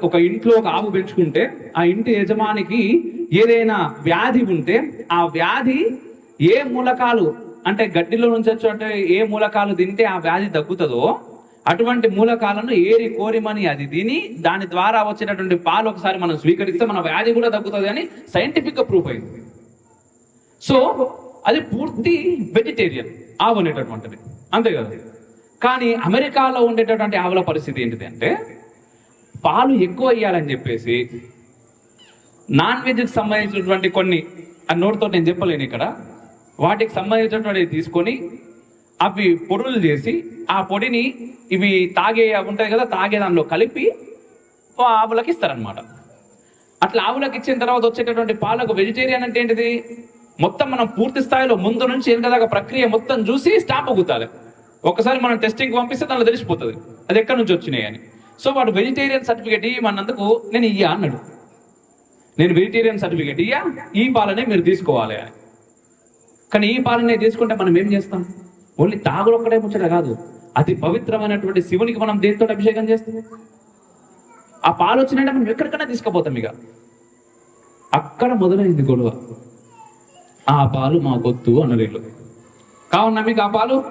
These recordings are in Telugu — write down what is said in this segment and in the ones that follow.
ఒక ఇంట్లో ఒక ఆవు పెంచుకుంటే ఆ ఇంటి యజమానికి ఏదైనా వ్యాధి ఉంటే ఆ వ్యాధి ఏ మూలకాలు అంటే గడ్డిలో నుంచి అంటే ఏ మూలకాలు తింటే ఆ వ్యాధి తగ్గుతుందో అటువంటి మూలకాలను ఏరి కోరిమని అది తిని దాని ద్వారా వచ్చేటటువంటి పాలు ఒకసారి మనం స్వీకరిస్తే మన వ్యాధి కూడా తగ్గుతుంది అని సైంటిఫిక్గా ప్రూఫ్ అయింది. సో అది పూర్తి వెజిటేరియన్ ఆవు అనేటటువంటిది. అంతే కదా? కానీ అమెరికాలో ఉండేటటువంటి ఆవుల పరిస్థితి ఏంటిది అంటే పాలు ఎక్కువ ఇయ్యాలని చెప్పేసి నాన్ వెజ్కి సంబంధించినటువంటి కొన్ని ఆ నోటితో నేను చెప్పలేను ఇక్కడ. వాటికి సంబంధించినటువంటి తీసుకొని అవి పొడులు చేసి ఆ పొడిని ఇవి తాగే అవి ఉంటాయి కదా తాగే దానిలో కలిపి ఆ ఆవులకి ఇస్తారనమాట అట్లా ఆవులకు ఇచ్చిన తర్వాత వచ్చేటటువంటి పాలకు వెజిటేరియన్ అంటే ఏంటిది? మొత్తం మనం పూర్తి స్థాయిలో ముందు నుంచి వెనకదాకా ప్రక్రియ మొత్తం చూసి స్టాప్ గుద్దాలి. ఒకసారి మనం టెస్టింగ్ పంపిస్తే దానిలో తెలిసిపోతుంది. అది ఎక్కడి నుంచి వచ్చినాయి అని. సో వాడు వెజిటేరియన్ సర్టిఫికేట్ ఇవ్వమన్నందుకు నేను ఇయ్యా అన్నాడు. నేను వెజిటేరియన్ సర్టిఫికేట్ ఇయ్యా ఈ పాలనే మీరు తీసుకోవాలి అని. కానీ ఈ పాలనే తీసుకుంటే మనం ఏం చేస్తాం? ఓన్లీ తాగుడు ఒక్కడే ముచ్చట కాదు. అతి పవిత్రమైనటువంటి శివునికి మనం దేంతో అభిషేకం చేస్తాం? ఆ పాలు వచ్చినట్టే మనం ఎక్కడికైనా తీసుకుపోతాం ఇక. అక్కడ మొదలైంది గొడవ. ఆ పాలు మా గొత్తు అన్న వీళ్ళు. కావున మీకు ఆ పాలు?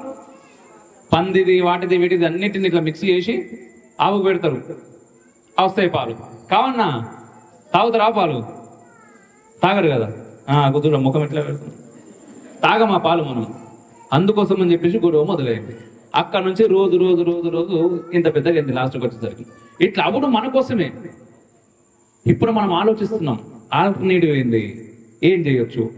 పందిది వాటిది వీటిది అన్నిటిని ఇట్లా మిక్స్ చేసి ఆవుకు పెడతారు. అవస్తాయి వస్తాయి పాలు. కావన్నా తాగుతారా పాలు? తాగరు కదా. కుదురు ముఖం ఎట్లా పెడతాం తాగమా పాలు మనం? అందుకోసం అని చెప్పేసి గొడవ మొదలైంది. అక్కడ నుంచి రోజు రోజు రోజు రోజు ఇంత పెద్దగా అయింది లాస్ట్కి వచ్చేసరికి. ఇట్లా అప్పుడు మన కోసమే. ఇప్పుడు మనం ఆలోచిస్తున్నాం. ఆల్టర్నేటివ్ ఏంది ఏం చేయొచ్చు?